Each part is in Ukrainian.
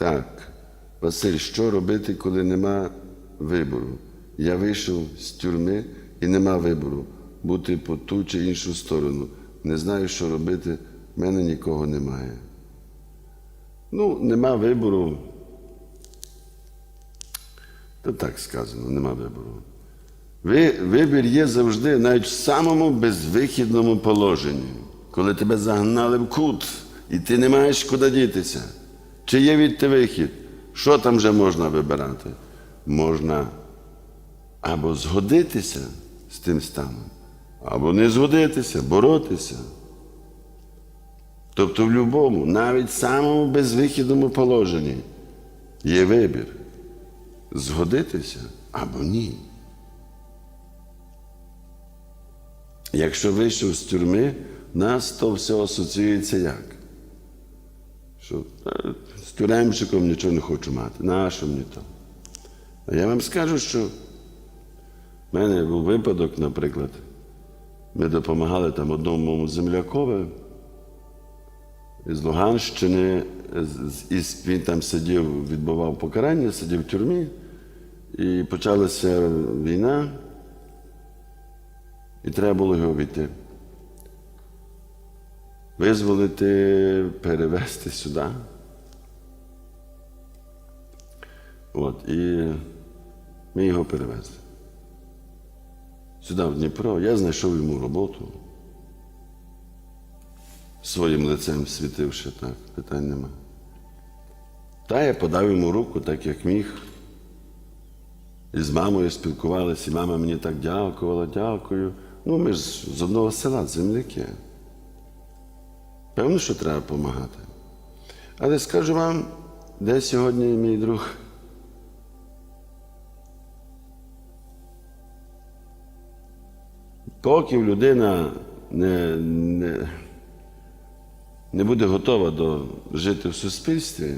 Так, Василь, що робити, коли нема вибору? Я вийшов з тюрми і нема вибору бути по ту чи іншу сторону. Не знаю, що робити, в мене нікого немає. Ну, нема вибору. То так сказано, нема вибору. Ви, вибір є завжди, навіть в самому безвихідному положенні, коли тебе загнали в кут, і ти не маєш куди дітися. Чи є від вихід? Що там вже можна вибирати? Можна або згодитися з тим станом, або не згодитися, боротися. Тобто в будь-якому, навіть самому безвихідному положенні є вибір згодитися або ні. Якщо вийшов з тюрми, нас то все асоціюється як? Що з тюремщиком нічого не хочу мати. Нащо мені то? А я вам скажу, що в мене був випадок, наприклад, ми допомагали там одному землякові з Луганщини, із- він там сидів, відбував покарання, сидів в тюрмі, і почалася війна, і треба було його війти. Визволити, перевезти сюди. От, і ми його перевезли. Сюди, в Дніпро. Я знайшов йому роботу. Своїм лицем світивши, так, питань нема. Та я подав йому руку, так як міг. І з мамою спілкувалися, і мама мені так дякувала, дякую. Ну, ми ж з одного села, земляки. Певно, що треба допомагати. Але скажу вам, де сьогодні мій друг? Поки людина не, не, не буде готова до жити в суспільстві,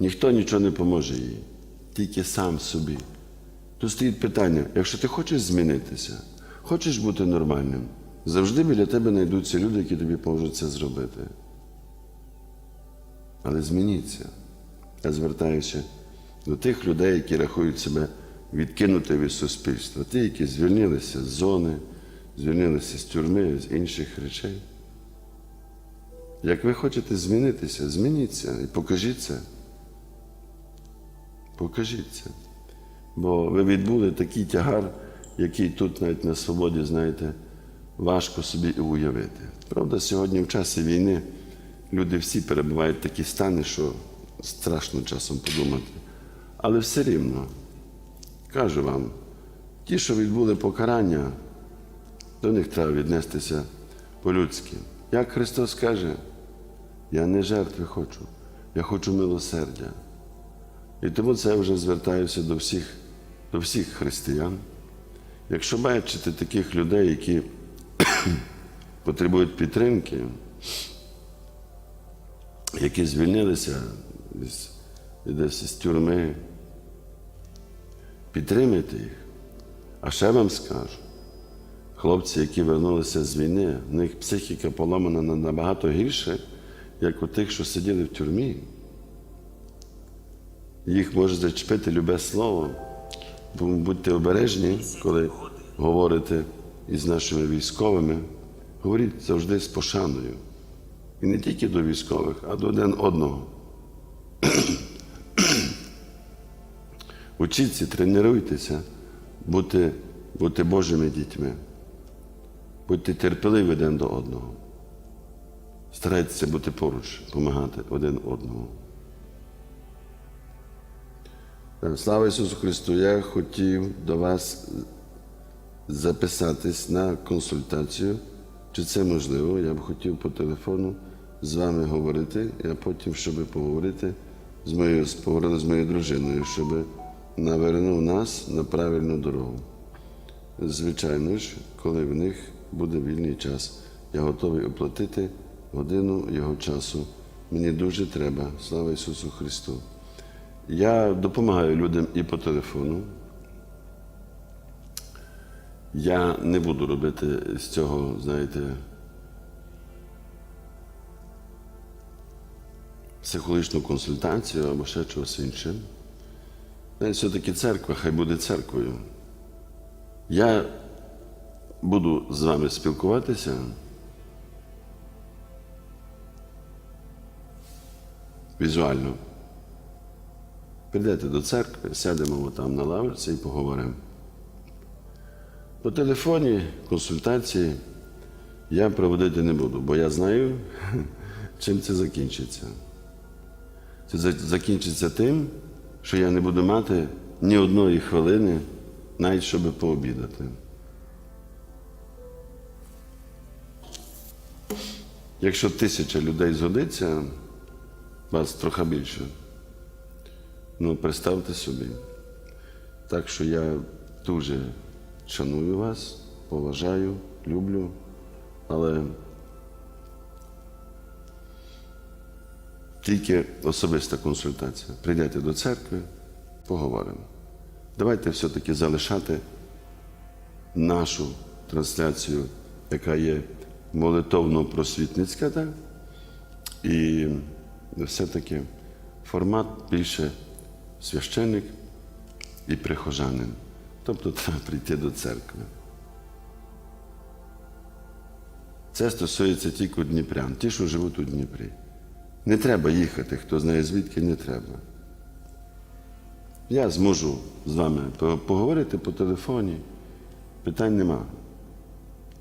ніхто нічого не поможе їй, тільки сам собі. Тут стоїть питання: якщо ти хочеш змінитися, хочеш бути нормальним, завжди біля тебе знайдуться люди, які тобі поможуть це зробити. Але змініться. Я звертаюся до тих людей, які рахують себе відкинути від суспільства, ті, які звільнилися з зони, звільнилися з тюрми, з інших речей. Як ви хочете змінитися, змініться і покажіть це. Покажіть це. Бо ви відбули такий тягар, який тут навіть на свободі, знаєте, важко собі і уявити. Правда, сьогодні в часі війни люди всі перебувають в такі стани, що страшно часом подумати. Але все рівно, кажу вам, ті, що відбули покарання, до них треба віднестися по-людськи. Як Христос каже, я не жертви хочу, я хочу милосердя. І тому це я вже звертаюся до всіх, до всіх християн. Якщо бачите таких людей, які потребують підтримки, які звільнилися десь, десь з тюрми, підтримайте їх. А ще вам скажу, хлопці, які вернулися з війни, в них психіка поламана набагато гірше, як у тих, що сиділи в тюрмі. Їх може зачепити любе слово. Бу- Будьте обережні, коли говорите із нашими військовими. Говоріть завжди з пошаною. І не тільки до військових, а до один одного. Учіться, тренуйтеся, бути, бути Божими дітьми. Будьте терпеливі один до одного. Старайтеся бути поруч, допомагати один одному. Так, Слава Ісусу Христу! Я хотів до вас записатись на консультацію. Чи це можливо? Я б хотів по телефону з вами говорити, а потім, щоб поговорити з моєю, поговорили з моєю дружиною, щоб навернув нас на правильну дорогу. Звичайно ж, коли в них буде вільний час, я готовий оплатити годину його часу. Мені дуже треба. Слава Ісусу Христу! Я допомагаю людям і по телефону. Я не буду робити з цього, знаєте, психологічну консультацію або ще чогось інше. Навіть все-таки церква, хай буде церквою. Я буду з вами спілкуватися. Візуально. Прийдете до церкви, сядемо там на лавриці і поговоримо. По телефоні консультації я проводити не буду, бо я знаю, чим це закінчиться. Це закінчиться тим, що я не буду мати ні одної хвилини, навіть щоб пообідати. Якщо тисяча людей згодиться, вас трохи більше. Ну, представте собі. Так що я дуже шаную вас, поважаю, люблю, але тільки особиста консультація. Прийдете до церкви, поговоримо. Давайте все-таки залишати нашу трансляцію, яка є молитовно-просвітницька, так? І все-таки формат більше священник і прихожанин. Тобто треба прийти до церкви. Це стосується тільки дніпрян, ті, що живуть у Дніпрі. Не треба їхати, хто знає звідки, не треба. Я зможу з вами поговорити по телефоні, питань нема.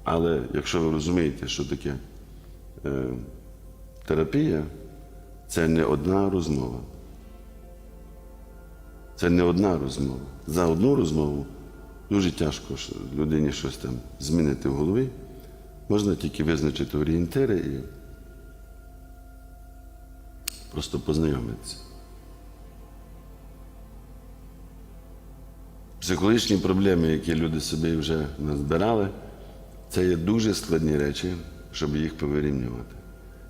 Але якщо ви розумієте, що таке е, терапія, це не одна розмова. Це не одна розмова. За одну розмову дуже тяжко людині щось там змінити в голові. Можна тільки визначити орієнтири і просто познайомитися. Психологічні проблеми, які люди собі вже назбирали, це є дуже складні речі, щоб їх повирівнювати.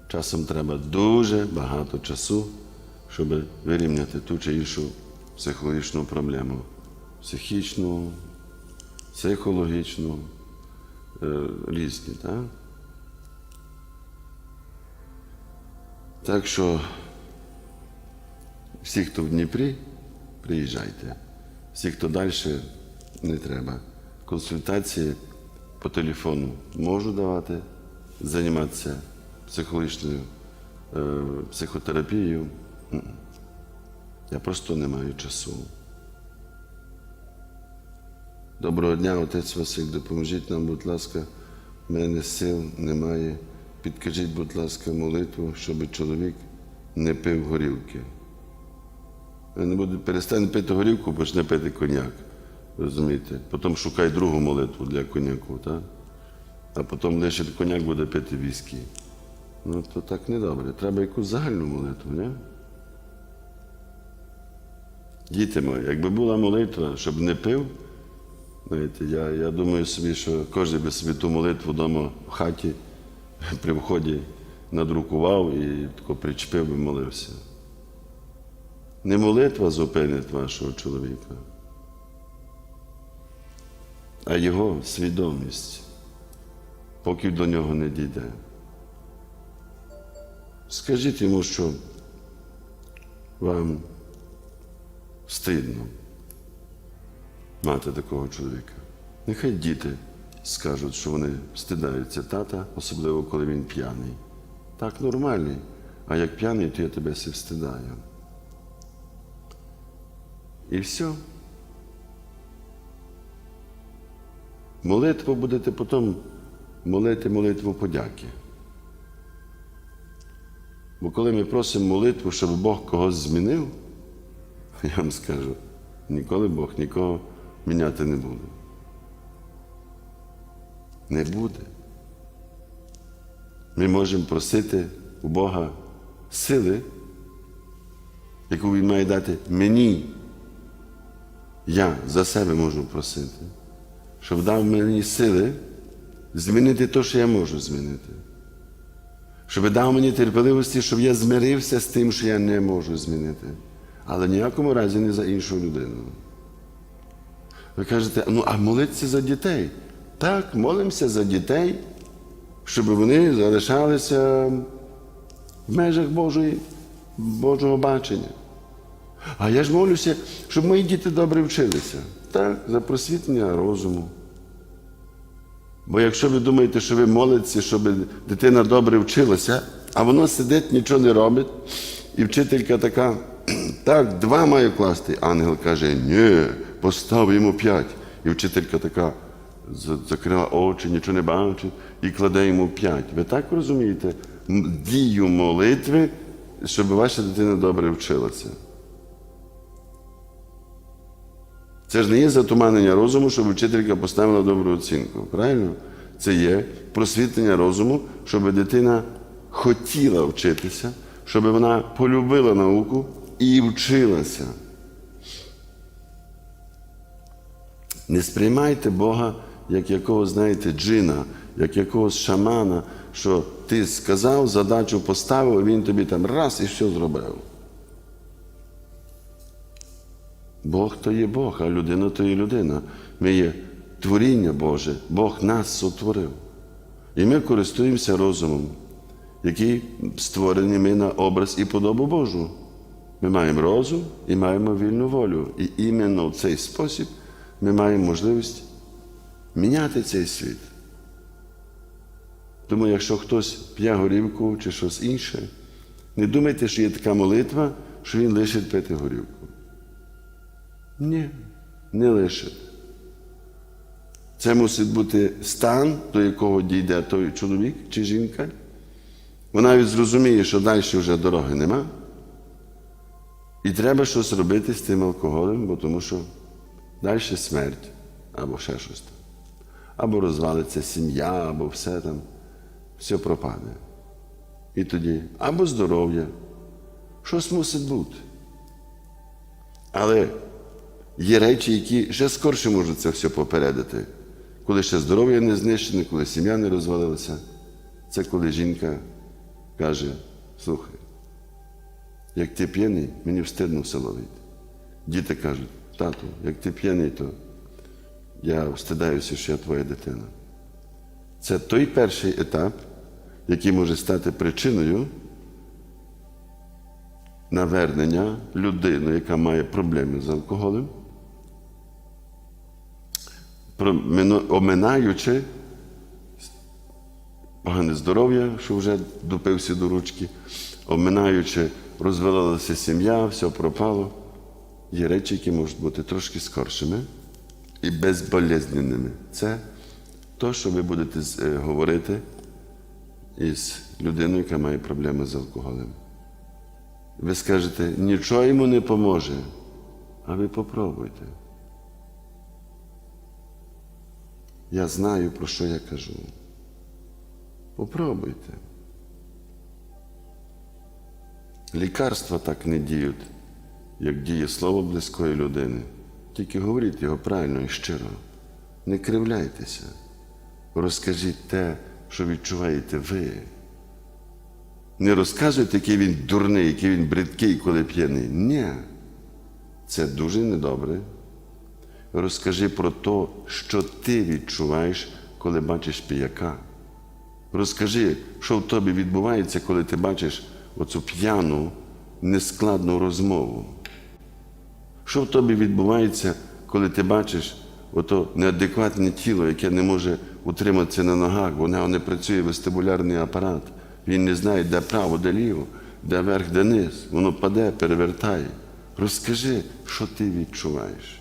Часом треба дуже багато часу, щоб вирівняти ту чи іншу психологічну проблему. Психічну, психологічну, е, різні. Так? так що всі, хто в Дніпрі, приїжджайте. Всі, хто далі, не треба. Консультації по телефону можу давати, займатися психологічною е, психотерапією. Я просто не маю часу. Доброго дня, отець Василь, допоможіть нам, будь ласка, в мене сил немає. Підкажіть, будь ласка, молитву, щоб чоловік не пив горілки. Не буде перестане пити горілку, почне пити коньяк. Розумієте? Потім шукай другу молитву для коньяку, так? а потім лише коньяк буде пити віскі. Ну, то так не добре. Треба якусь загальну молитву, ні? Діти мої, якби була молитва, щоб не пив, знаєте, я, я думаю собі, що кожен би собі ту молитву вдома в хаті при вході надрукував і тако причепив би молився. Не молитва зупинить вашого чоловіка, а його свідомість, поки до нього не дійде. Скажіть йому, що вам стидно мати такого чоловіка. Нехай діти скажуть, що вони стидаються тата, особливо коли він п'яний. Так нормальний, а як п'яний, то я тебе все встидаю. І все. Молитву будете потім молити молитву подяки. Бо коли ми просимо молитву, щоб Бог когось змінив, я вам скажу, ніколи Бог нікого міняти не буде. Не буде. Ми можемо просити у Бога сили, яку Він має дати мені. Я за себе можу просити, щоб дав мені сили змінити те, що я можу змінити. Щоб дав мені терпеливості, щоб я змирився з тим, що я не можу змінити. Але ніякому разі не за іншу людину. Ви кажете, ну а молитися за дітей. Так, молимося за дітей, щоб вони залишалися в межах Божої Божого бачення. А я ж молюся, щоб мої діти добре вчилися. Так, за просвітлення розуму. Бо якщо ви думаєте, що ви молитеся, щоб дитина добре вчилася, а воно сидить, нічого не робить, і вчителька така, так, два маю класти. Ангел каже, ні, постав йому п'ять. І вчителька така закрила очі, нічого не бачить, і кладе йому п'ять. Ви так розумієте? Дію молитви, щоб ваша дитина добре вчилася. Це ж не є затуманення розуму, щоб вчителька поставила добру оцінку. Правильно? Це є просвітлення розуму, щоб дитина хотіла вчитися, щоб вона полюбила науку і вчилася. Не сприймайте Бога як якогось, знаєте, джина, як якогось шамана, що ти сказав, задачу поставив, він тобі там раз і все зробив. Бог то є Бог, а людина то є людина. Ми є творіння Боже, Бог нас сотворив. І ми користуємося розумом, який створений ми на образ і подобу Божу. Ми маємо розум і маємо вільну волю. І іменно в цей спосіб ми маємо можливість міняти цей світ. Тому якщо хтось п'є горівку чи щось інше, не думайте, що є така молитва, що він лишить пити горівку. Ні, не лишить. Це мусить бути стан, до якого дійде той чоловік чи жінка. Вона навіть зрозуміє, що далі вже дороги нема. І треба щось робити з тим алкоголем, бо тому що далі смерть або ще щось там. Або розвалиться сім'я, або все там, все пропаде. І тоді або здоров'я, щось мусить бути. Але є речі, які ще скорше можуть це все попередити. Коли ще здоров'я не знищене, коли сім'я не розвалилася, це коли жінка каже: слухай, як ти п'яний, мені встидно село. Діти кажуть, тату, як ти п'яний, то я встидаюся, що я твоя дитина. Це той перший етап, який може стати причиною навернення людини, яка має проблеми з алкоголем, оминаючи погане здоров'я, що вже допився до ручки, оминаючи, розвалилася сім'я, все пропало. Є речі, які можуть бути трошки скоршими і безболезненними. Це то, що ви будете е, говорити із людиною, яка має проблеми з алкоголем. Ви скажете, нічого йому не поможе, а ви попробуйте. Я знаю, про що я кажу. Попробуйте. Лікарства так не діють, як діє слово близької людини. Тільки говоріть його правильно і щиро. Не кривляйтеся. Розкажіть те, що відчуваєте ви. Не розказуйте, який він дурний, який він бридкий, коли п'яний. Ні. Це дуже недобре. Розкажи про те, що ти відчуваєш, коли бачиш піяка. Розкажи, що в тобі відбувається, коли ти бачиш оцю п'яну, нескладну розмову. Що в тобі відбувається, коли ти бачиш ото неадекватне тіло, яке не може утриматися на ногах, бо в не працює вестибулярний апарат. Він не знає, де право, де ліво, де верх, де низ. Воно паде, перевертає. Розкажи, що ти відчуваєш.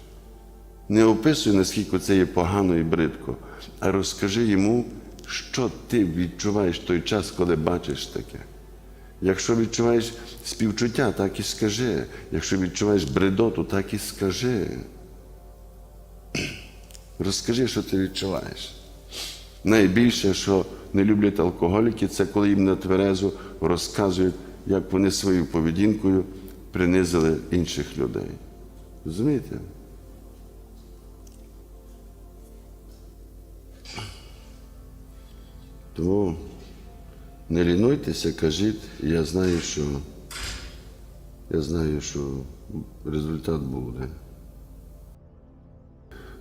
Не описуй, наскільки це є погано і бридко, а розкажи йому, що ти відчуваєш той час, коли бачиш таке. Якщо відчуваєш співчуття, так і скажи. Якщо відчуваєш бредоту, так і скажи. Розкажи, що ти відчуваєш. Найбільше, що не люблять алкоголіки, це коли їм на тверезу розказують, як вони своєю поведінкою принизили інших людей. Розумієте? Тому не лінуйтеся, кажіть, я знаю, що я знаю, що результат буде.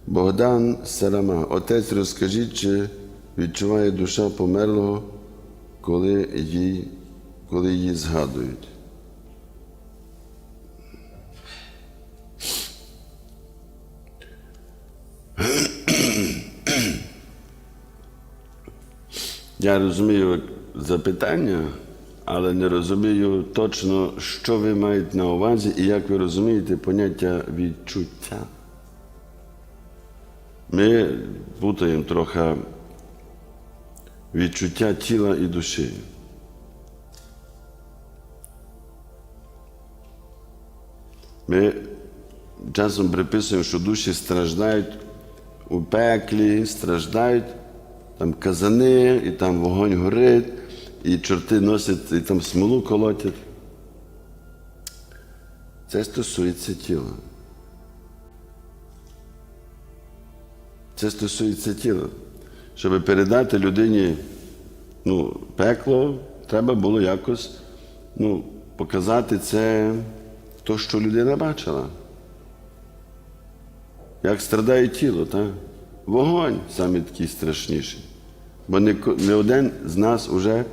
Богдан Сарама, отець, розкажіть, чи відчуває душа померлого, коли її, коли її згадують. Я розумію, запитання, але не розумію точно, що ви маєте на увазі і як ви розумієте поняття відчуття. Ми путаємо трохи відчуття тіла і душі. Ми часом приписуємо, що душі страждають у пеклі, страждають, там казани, і там вогонь горить, і чорти носять, і там смолу колотять. Це стосується тіла. Це стосується тіла. Щоб передати людині ну, пекло, треба було якось ну, показати це, то, що людина бачила. Як страдає тіло, так? Вогонь саме такий страшніший. Бо не, один з нас уже,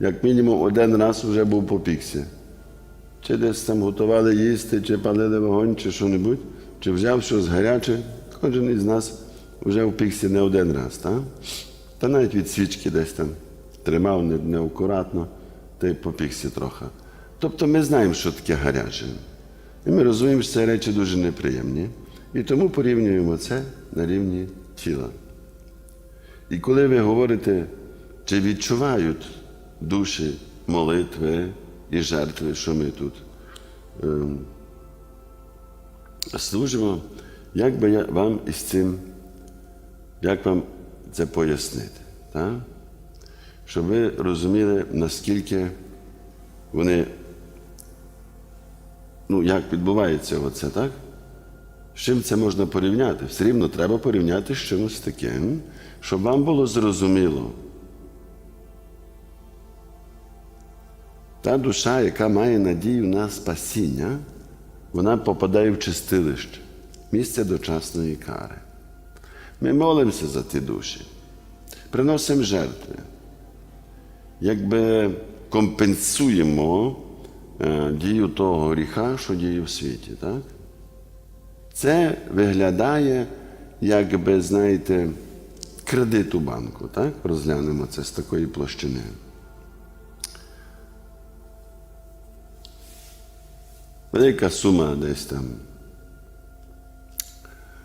як мінімум, один раз вже був по піксі. Чи десь там готували їсти, чи палили вогонь, чи що-небудь, чи взяв щось гаряче, кожен із нас вже в піксі не один раз, так? Та навіть від свічки десь там тримав не- неакуратно, та й по піксі трохи. Тобто ми знаємо, що таке гаряче. І ми розуміємо, що це речі дуже неприємні. І тому порівнюємо це на рівні тіла. І коли ви говорите, чи відчувають душі молитви і жертви, що ми тут ем, служимо, як би я вам із цим, як вам це пояснити? Так? Щоб ви розуміли, наскільки вони, ну, як відбувається оце, так? З чим це можна порівняти? Все рівно треба порівняти з чимось таким, щоб вам було зрозуміло. Та душа, яка має надію на спасіння, вона попадає в чистилище, місце дочасної кари. Ми молимося за ті душі, приносимо жертви, якби компенсуємо е, дію того гріха, що діє в світі. Так? Це виглядає, якби, знаєте, кредит у банку, так? Розглянемо це з такої площини. Велика сума десь там.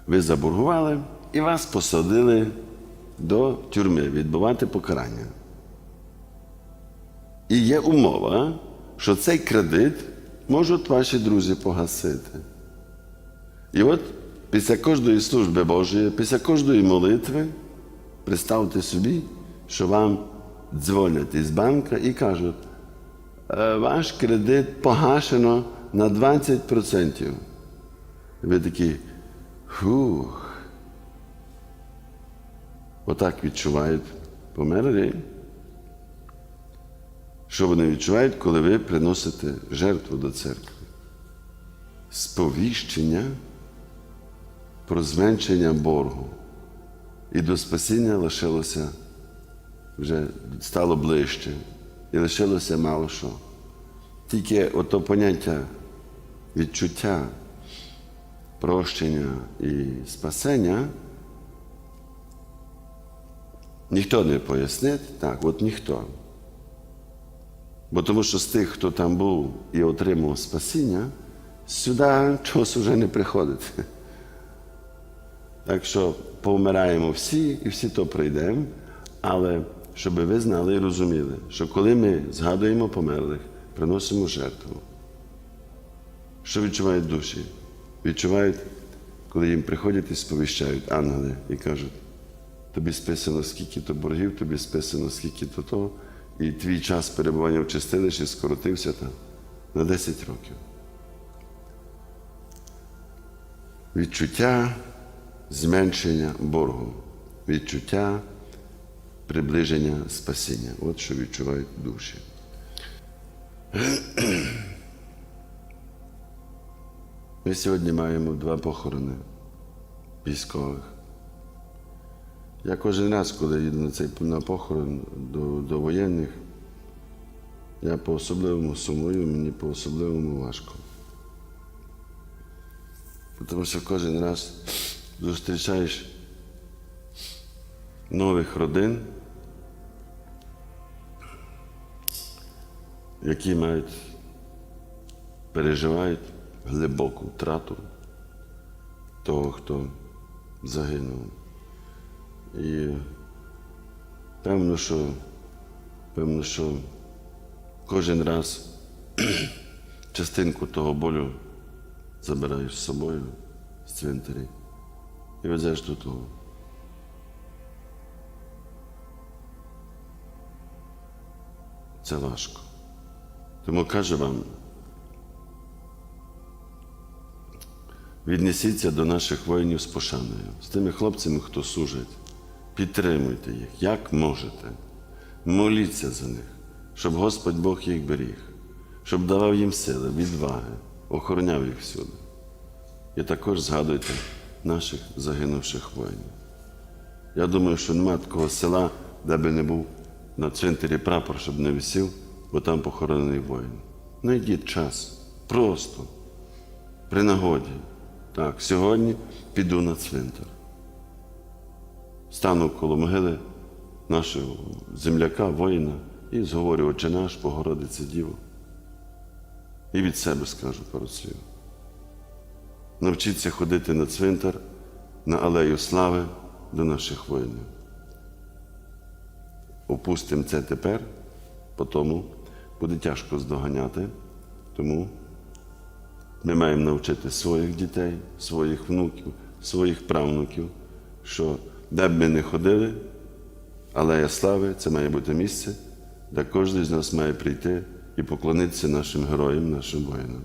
Ви заборгували і вас посадили до тюрми відбувати покарання. І є умова, що цей кредит можуть ваші друзі погасити. І от після кожної служби Божої, після кожної молитви, представте собі, що вам дзвонять із банка і кажуть, «Е, ваш кредит погашено на 20%. Ви такі, фух. Отак відчувають померлі. Що вони відчувають, коли ви приносите жертву до церкви? Сповіщення про зменшення боргу. І до спасіння лишилося вже стало ближче. І лишилося мало що. Тільки ото поняття відчуття, прощення і спасення ніхто не пояснить, так, от ніхто. Бо тому що з тих, хто там був і отримав спасіння, сюди чогось вже не приходить. Так що повмираємо всі і всі то прийдемо, але щоб ви знали і розуміли, що коли ми згадуємо померлих, приносимо жертву, що відчувають душі? Відчувають, коли їм приходять і сповіщають ангели і кажуть, тобі списано скільки то боргів, тобі списано скільки то того, і твій час перебування в чистилищі скоротився там на 10 років. Відчуття зменшення боргу, відчуття приближення спасіння. От що відчувають душі. Ми сьогодні маємо два похорони військових. Я кожен раз, коли їду на цей на похорон до, до воєнних, я по-особливому сумую, мені по-особливому важко. Тому що кожен раз зустрічаєш нових родин, які мають, переживають глибоку втрату того, хто загинув. І певно, що, певно, що кожен раз частинку того болю забираєш з собою з цвинтарі і везеш додому. Це важко. Тому каже вам, віднесіться до наших воїнів з пошаною, з тими хлопцями, хто служить. Підтримуйте їх, як можете. Моліться за них, щоб Господь Бог їх беріг, щоб давав їм сили, відваги, охороняв їх всюди. І також згадуйте наших загинувших воїнів. Я думаю, що немає такого села, де би не був на цвинтарі прапор, щоб не висів, бо там похоронений воїн. Найдіть час. Просто. При нагоді. Так, сьогодні піду на цвинтар. Стану коло могили нашого земляка, воїна, і зговорю Отче наш, Богородице Діво. І від себе скажу пару слів. Навчіться ходити на цвинтар, на алею слави до наших воїнів. Опустимо це тепер, тому буде тяжко здоганяти. Тому ми маємо навчити своїх дітей, своїх внуків, своїх правнуків, що де б ми не ходили, алея слави це має бути місце, де кожен з нас має прийти і поклонитися нашим героям, нашим воїнам.